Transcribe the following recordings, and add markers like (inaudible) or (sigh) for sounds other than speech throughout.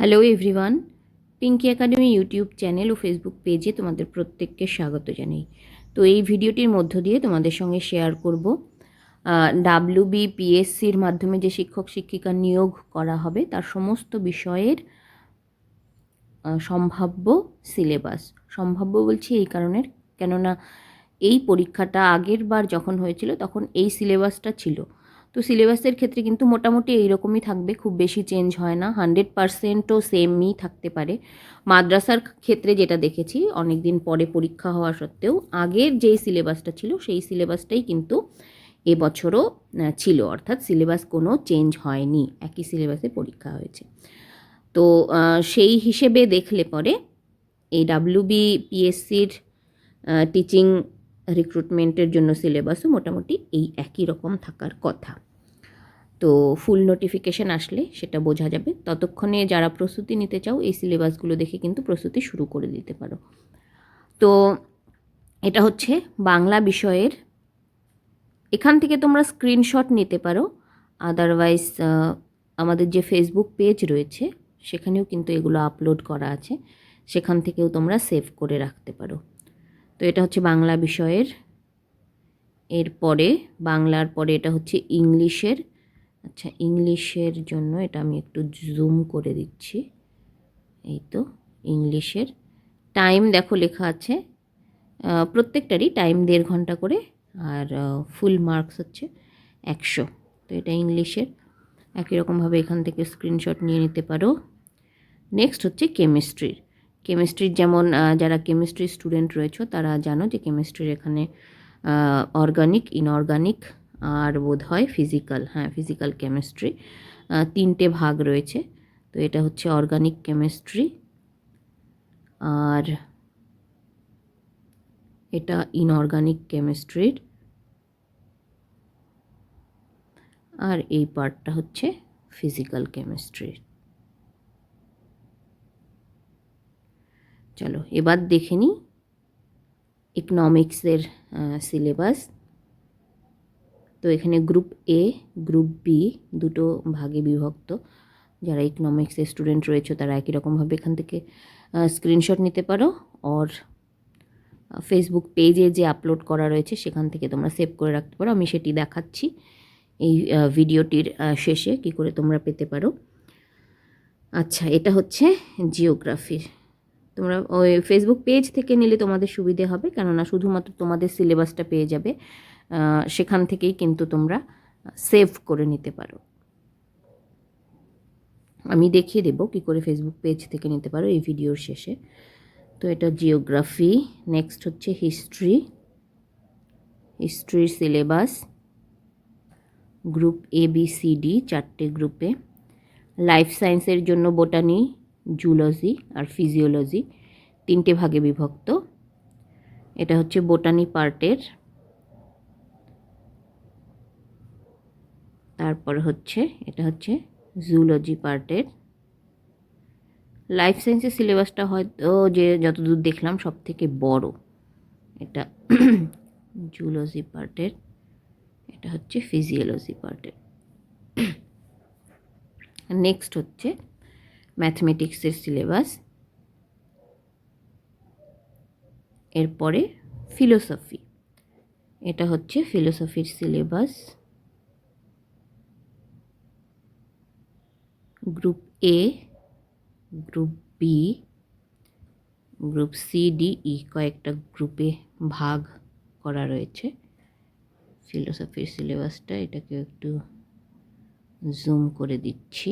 Hello everyone Pinky academy YouTube channel ও Facebook পেজে তোমাদের প্রত্যেককে স্বাগত জানাই। তো এই ভিডিওটির মধ্য দিয়ে তোমাদের সঙ্গে শেয়ার করব। ডাব্লিউ বি পিএসসির মাধ্যমে যে শিক্ষক শিক্ষিকা নিয়োগ করা হবে, তার সমস্ত বিষয়ের সম্ভাব্য সিলেবাস সম্ভাব্য বলছি এই কারণের, কেননা এই পরীক্ষাটা আগের বার যখন হয়েছিল, তখন এই সিলেবাসটা ছিল। তো সিলেবাসের ক্ষেত্রে কিন্তু মোটামুটি এইরকমই থাকবে, খুব বেশি চেঞ্জ হয় না। হান্ড্রেড পারসেন্টও সেমই থাকতে পারে। মাদ্রাসার ক্ষেত্রে যেটা দেখেছি অনেক দিন পরে পরীক্ষা হওয়া সত্ত্বেও আগের যেই সিলেবাসটা ছিল, সেই সিলেবাসটাই কিন্তু এবছরও ছিল। অর্থাৎ সিলেবাস কোনো চেঞ্জ হয়নি। একই সিলেবাসে পরীক্ষা হয়েছে। তো সেই হিসেবে দেখলে পরে এই ডাব্লিউবি পিএসসির টিচিং রিক্রুটমেন্টের জন্য সিলেবাসও মোটামুটি এই একই রকম থাকার কথা। তো ফুল নোটিফিকেশন আসলে সেটা বোঝা যাবে। ততক্ষণে যারা প্রস্তুতি নিতে চাও, এই সিলেবাসগুলো দেখে কিন্তু প্রস্তুতি শুরু করে দিতে পারো। তো এটা হচ্ছে বাংলা বিষয়ের, এখান থেকে তোমরা স্ক্রিনশট নিতে পারো। আদারওয়াইজ আমাদের যে ফেসবুক পেজ রয়েছে, সেখানেও কিন্তু এগুলো আপলোড করা আছে। সেখান থেকেও তোমরা সেভ করে রাখতে পারো। তো এটা হচ্ছে বাংলা বিষয়ের, এরপরে, বাংলার পরে এটা হচ্ছে ইংলিশের আচ্ছা ইংলিশের জন্য এটা আমি একটু জুম করে দিচ্ছি। এই তো, ইংলিশের টাইম দেখো লেখা আছে। প্রত্যেকটারই টাইম দেড় ঘণ্টা করে, আর ফুল মার্কস হচ্ছে একশো। তো এটা ইংলিশের, একই রকমভাবে এখান থেকে স্ক্রিনশট নিয়ে নিতে পারো। নেক্সট হচ্ছে কেমিস্ট্রির কেমিস্ট্রির যেমন যারা কেমিস্ট্রি স্টুডেন্ট রয়েছে, তারা জানো যে কেমিস্ট্রির এখানে অর্গানিক ইনঅর্গানিক আর বোধ হয় ফিজিক্যাল হ্যাঁ ফিজিক্যাল কেমিস্ট্রি তিনটে ভাগ রয়েছে। তো এটা হচ্ছে অর্গানিক কেমিস্ট্রি আর এটা ইনঅর্গানিক কেমিস্ট্রির আর এই পার্টটা হচ্ছে ফিজিক্যাল কেমিস্ট্রির চলো, এবার দেখে নিই ইকনমিক্সের সিলেবাস তো এখানে গ্রুপ এ গ্রুপ বি দুটো ভাগে বিভক্ত। যারা ইকনমিক্সের স্টুডেন্ট রয়েছে, তারা একই রকমভাবে এখান থেকে স্ক্রিনশট নিতে পারো। ওর ফেসবুক পেজে যে আপলোড করা রয়েছে, সেখান থেকে তোমরা সেভ করে রাখতে পারো। আমি সেটি দেখাচ্ছি এই ভিডিওটির শেষে, কি করে তোমরা পেতে পারো। আচ্ছা এটা হচ্ছে জিওগ্রাফির তোমরা ওই ফেসবুক পেজ থেকে নিলে তোমাদের সুবিধে হবে, কেননা শুধুমাত্র তোমাদের সিলেবাসটা পেয়ে যাবে। সেখান থেকেই কিন্তু তোমরা সেভ করে নিতে পারো। আমি দেখিয়ে দেবো কী করে ফেসবুক পেজ থেকে নিতে পারো এই ভিডিওর শেষে। তো এটা জিওগ্রাফি নেক্সট হচ্ছে history হিস্ট্রির syllabus group A B C D চারটে গ্রুপে লাইফ সায়েন্সের জন্য বোটানি জুলজি আর ফিজিওলজি তিনটে ভাগে বিভক্ত। এটা হচ্ছে বোটানি পার্টের তারপর হচ্ছে, এটা হচ্ছে জুলজি পার্টের লাইফ সায়েন্সের সিলেবাসটা হয়তো যে যতদূর দেখলাম সব থেকে বড়। এটা (clears throat) জুলজি পার্টের এটা হচ্ছে ফিজিওলজি পার্টের নেক্সট হচ্ছে ম্যাথমেটিক্সের সিলেবাস এরপরে ফিলোসফি এটা হচ্ছে ফিলোসফির syllabus group A group B group C D E কয়েকটা গ্রুপে ভাগ করা রয়েছে। ফিলোসফির সিলেবাসটা এটাকে একটু জুম করে দিচ্ছি।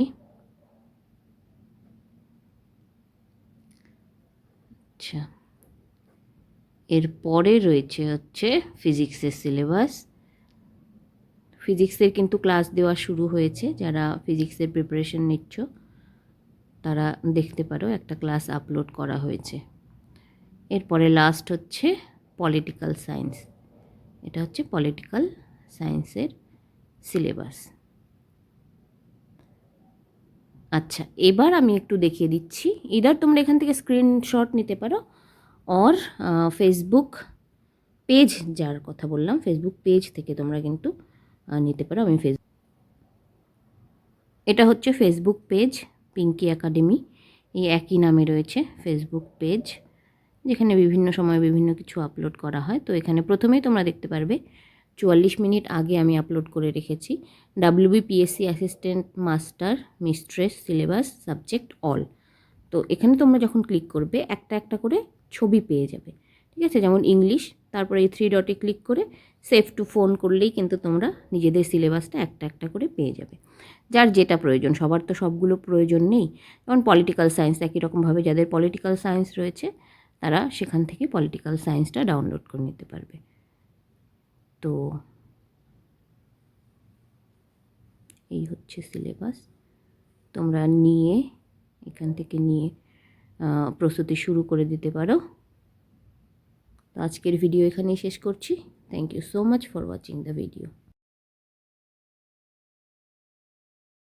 আচ্ছা এরপরে রয়েছে হচ্ছে ফিজিক্সের সিলেবাস ফিজিক্সের কিন্তু ক্লাস দেওয়া শুরু হয়েছে, যারা ফিজিক্সের প্রিপারেশন নিচ্ছ, তারা দেখতে পারো একটা ক্লাস আপলোড করা হয়েছে। এরপরে লাস্ট হচ্ছে পলিটিক্যাল সায়েন্স এটা হচ্ছে পলিটিক্যাল সায়েন্সের সিলেবাস আচ্ছা এবার আমি একটু দেখিয়ে দিচ্ছি। ইদার তোমরা এখান থেকে স্ক্রিনশট নিতে পারো অর ফেসবুক পেজ যার কথা বললাম ফেসবুক পেজ থেকে তোমরা কিন্তু নিতে পারো, আমি ফেস এটা হচ্ছে ফেসবুক পেজ পিঙ্কি একাডেমি এই একই নামে রয়েছে ফেসবুক পেজ যেখানে বিভিন্ন সময় বিভিন্ন কিছু আপলোড করা হয়। তো এখানে প্রথমেই তোমরা দেখতে পারবে, চুয়াল্লিশ মিনিট আগে আমি আপলোড করে রেখেছি। WBPSC assistant master mistress syllabus subject all তো এখানে তোমরা যখন ক্লিক করবে, একটা একটা করে ছবি পেয়ে যাবে। ঠিক আছে? যেমন ইংলিশ তারপরে এই থ্রি ডটে ক্লিক করে সেভ টু ফোন করলেই কিন্তু তোমরা নিজেদের সিলেবাসটা একটা একটা করে পেয়ে যাবে। যার যেটা প্রয়োজন, সবার তো সবগুলো প্রয়োজন নেই। যেমন পলিটিক্যাল সায়েন্স একই রকমভাবে যাদের পলিটিক্যাল সায়েন্স রয়েছে, তারা সেখান থেকে পলিটিক্যাল সায়েন্সটা ডাউনলোড করে নিতে পারবে। তো এই হচ্ছে সিলেবাস তোমরা নিয়ে, এখান থেকে নিয়ে প্রস্তুতি শুরু করে দিতে পারো। তো আজকের ভিডিও এখানেই শেষ করছি। Thank you so much for watching the video